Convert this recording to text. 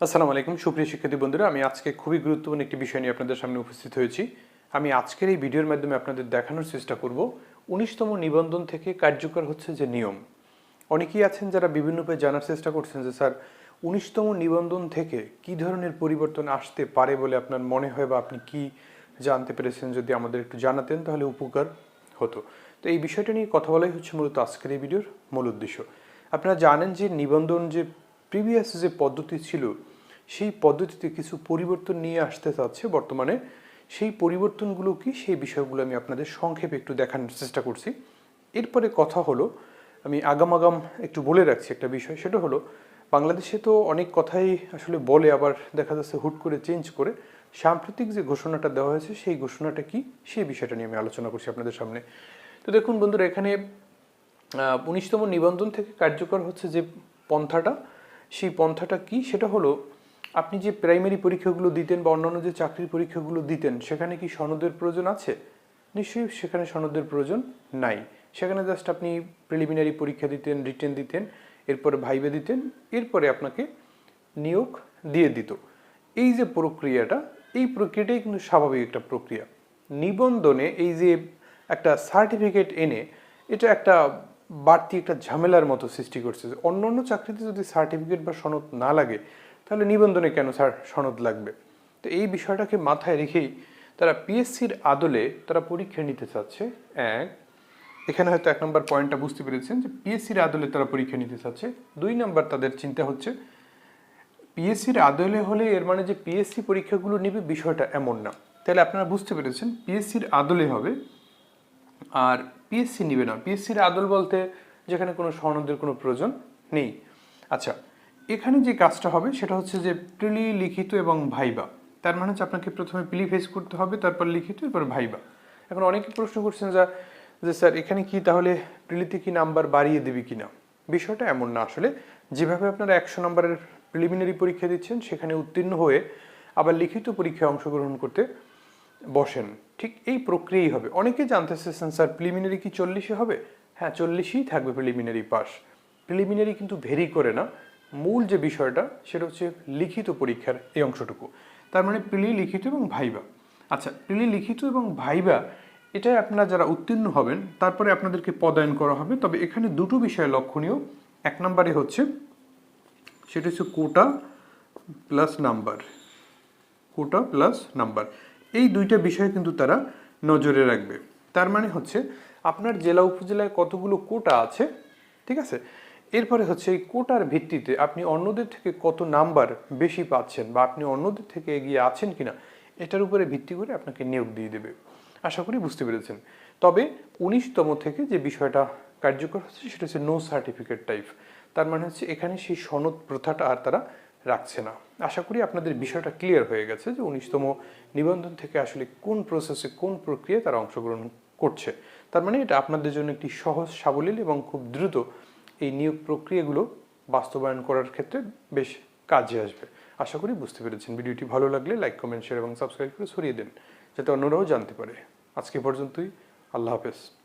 আসসালামু আলাইকুম। সুপ্রিয় শিক্ষার্থী বন্ধুরা, আমি আজকে খুবই গুরুত্বপূর্ণ একটি বিষয় নিয়ে আপনাদের সামনে উপস্থিত হয়েছি। আমি আজকের এই ভিডিওর মাধ্যমে আপনাদের দেখানোর চেষ্টা করব উনিশতম নিবন্ধন থেকে কার্যকর হচ্ছে যে নিয়ম। অনেকেই আছেন যারা বিভিন্ন উপায়ে জানার চেষ্টা করছেন যে, স্যার, উনিশতম নিবন্ধন থেকে কি ধরনের পরিবর্তন আসতে পারে বলে আপনার মনে হয় বা আপনি কি জানতে পেরেছেন যদি আমাদের একটু জানাতেন তাহলে উপকার হতো। তো এই বিষয়টা নিয়ে কথা বলাই হচ্ছে মূলত আজকের এই ভিডিওর মূল উদ্দেশ্য। আপনারা জানেন যে নিবন্ধন যে প্রিভিয়াস যে পদ্ধতি ছিল, সেই পদ্ধতিতে কিছু পরিবর্তন নিয়ে আসতে চাচ্ছে বর্তমানে। সেই পরিবর্তনগুলো কি? সেই বিষয়গুলো আমি আপনাদের সংক্ষেপে একটু দেখানোর চেষ্টা করছি। এরপরে কথা হলো, আমি আগাম আগাম একটু বলে রাখছি একটা বিষয়, সেটা হলো, বাংলাদেশে তো অনেক কথাই আসলে বলে, আবার দেখা যাচ্ছে হুট করে চেঞ্জ করে। সাম্প্রতিক যে ঘোষণাটা দেওয়া হয়েছে, সেই ঘোষণাটা কি? সেই বিষয়টা নিয়ে আমি আলোচনা করছি আপনাদের সামনে। তো দেখুন বন্ধুরা, এখানে উনিশতম নিবন্ধন থেকে কার্যকর হচ্ছে যে পন্থাটা সেই পন্থাটা কি? সেটা হলো, আপনি যে প্রাইমারি পরীক্ষাগুলো দিতেন বা অন্যান্য যে চাকরির পরীক্ষাগুলো দিতেন, সেখানে কি সনদের প্রয়োজন আছে? নিশ্চয়ই সেখানে সনদের প্রয়োজন নাই। সেখানে জাস্ট আপনি প্রিলিমিনারি পরীক্ষা দিতেন রিটেন দিতেন, এরপরে ভাইবে দিতেন, এরপরে আপনাকে নিয়োগ দিয়ে দিত। এই যে প্রক্রিয়াটা, এই প্রক্রিয়াটাই কিন্তু স্বাভাবিক একটা প্রক্রিয়া। নিবন্ধনে এই যে একটা সার্টিফিকেট এনে, এটা একটা বাড়তি একটা ঝামেলার মতো সৃষ্টি করছে। অন্য অন্য চাকরিতে যদি সার্টিফিকেট বা সনদ না লাগে, তাহলে নিবন্ধনে কেন স্যার সনদ লাগবে? তো এই বিষয়টাকে মাথায় রেখেই তারা পিএসসির আদলে তারা পরীক্ষা নিতে চাচ্ছে। এক, এখানে হয়তো এক নম্বর পয়েন্টটা বুঝতে পেরেছেন যে পিএসসির আদলে তারা পরীক্ষা নিতে চাচ্ছে। দুই নম্বর তাদের চিন্তা হচ্ছে পিএসসির আদলে হলে এর মানে যে পিএসসি পরীক্ষাগুলো নেবে বিষয়টা এমন না। তাহলে আপনারা বুঝতে পেরেছেন পিএসসির আদলে হবে আর পিএসসি নিবে না। পিএসসির আদল বলতে যেখানে কোনো সনদের কোনো প্রয়োজন নেই। আচ্ছা এখানে যে কাজটা হবে সেটা হচ্ছে যে প্রিলি লিখিত এবং ভাইবা। তার মানে হচ্ছে আপনাকে প্রথমে প্রিলি ফেস করতে হবে, তারপর লিখিত, এরপর ভাইবা। এখন অনেকে প্রশ্ন করছেন যা যে স্যার, এখানে কি তাহলে প্রিলিতে কি নাম্বার বাড়িয়ে দেবে কি না? বিষয়টা এমন না। আসলে যেভাবে আপনারা একশো নম্বরের প্রিলিমিনারি পরীক্ষা দিচ্ছেন, সেখানে উত্তীর্ণ হয়ে আবার লিখিত পরীক্ষায় অংশগ্রহণ করতে বসেন। ঠিক এই প্রক্রিয়াই হবে। অনেকে জানতে চেয়েছেন স্যার প্রিলিমিনারি কি চল্লিশে হবে? হ্যাঁ চল্লিশেই থাকবে প্রিলিমিনারি পাস প্রিলিমিনারি কিন্তু ভেরি করে না। মূল যে বিষয়টা, সেটা হচ্ছে লিখিত পরীক্ষার এই অংশটুকু। তার মানে প্রিলি লিখিত এবং ভাইবা। আচ্ছা প্রিলি লিখিত এবং ভাইবা, এটাই আপনারা যারা উত্তীর্ণ হবেন, তারপরে আপনাদেরকে পদায়ন করা হবে। তবে এখানে দুটো বিষয় লক্ষণীয়। এক নম্বরে হচ্ছে, সেটা হচ্ছে quota plus number quota plus number এই দুইটা বিষয় কিন্তু তারা নজরে রাখবে। তার মানে হচ্ছে আপনার জেলা, উপজেলায় কতগুলো কোটা আছে, ঠিক আছে? এরপরে হচ্ছে এই কোটার ভিত্তিতে আপনি অন্যদের থেকে কত নাম্বার বেশি পাচ্ছেন বা আপনি অন্যদের থেকে এগিয়ে আছেন কিনা, এটার উপরে ভিত্তি করে আপনাকে নিয়োগ দিয়ে দেবে। আশা করি বুঝতে পেরেছেন। তবে উনিশতম থেকে যে বিষয়টা কার্যকর হচ্ছে, সেটা হচ্ছে নো সার্টিফিকেট টাইপ তার মানে হচ্ছে এখানে সেই সনদ প্রথাটা আর তারা রাখছে না। আশা করি আপনাদের বিষয়টা ক্লিয়ার হয়ে গেছে যে উনিশতম নিবন্ধন থেকে আসলে কোন প্রসেসে কোন প্রক্রিয়ায় তারা অংশগ্রহণ করছে। তার মানে এটা আপনাদের জন্য একটি সহজ, সাবলীল এবং খুব দ্রুত এই নিয়োগ প্রক্রিয়াগুলো বাস্তবায়ন করার ক্ষেত্রে বেশ কাজে আসবে। আশা করি বুঝতে পেরেছেন। ভিডিওটি ভালো লাগলে লাইক কমেন্ট শেয়ার এবং সাবস্ক্রাইব করে ছড়িয়ে দেন, যাতে অন্যরাও জানতে পারে। আজকে পর্যন্তই। আল্লাহ হাফেজ।